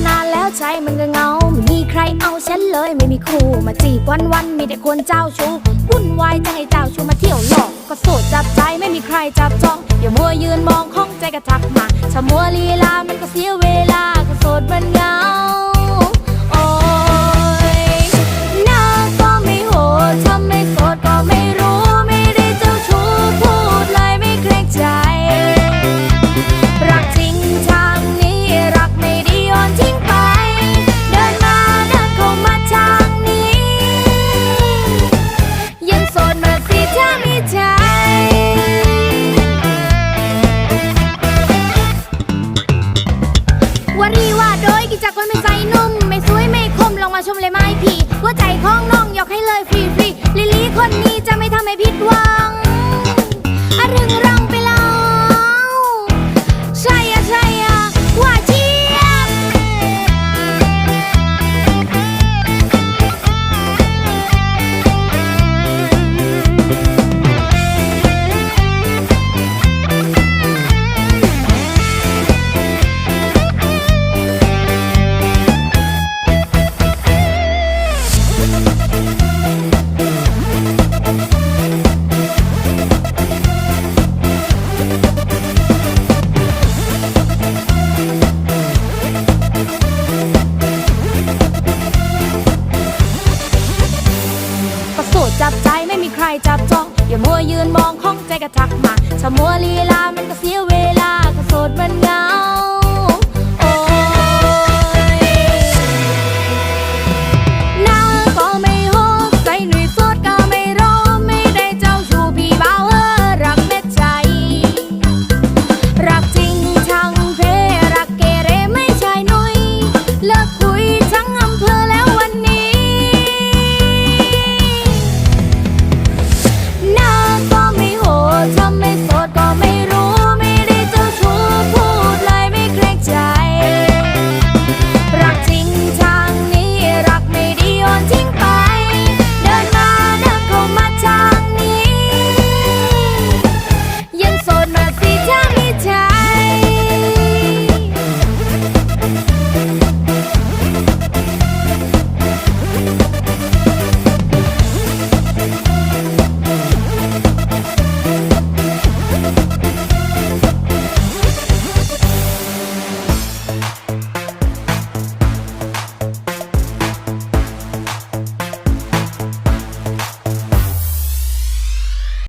านานแล้วใจมันก็เงา ไม่มีใครเอาฉันเลยไม่มีคู่มาจีบวันวันมีแต่คนเจ้าชู้วุ่นวายจะให้เจ้าชู้มาเที่ยวหลอกก็โสดจับใจไม่มีใครจับจ้อง อย่ามัวยืนมองข้องใจกระทักมาชะมัวลีลามันก็เสียเวลาก็โสดมันเงา ชมเลยไม่พี่หัวใจของน้องยกให้เลยฟรีฟรีลิลี่คนนี้จะไม่ทำให้ผิดหวัง ก็โสดจับใจไม่มีใครจับจอง อย่ามัวยืนมองข้องใจกระทักมาถ้ามัวลีลามันก็เสียเวลาก็โสดมันเหงา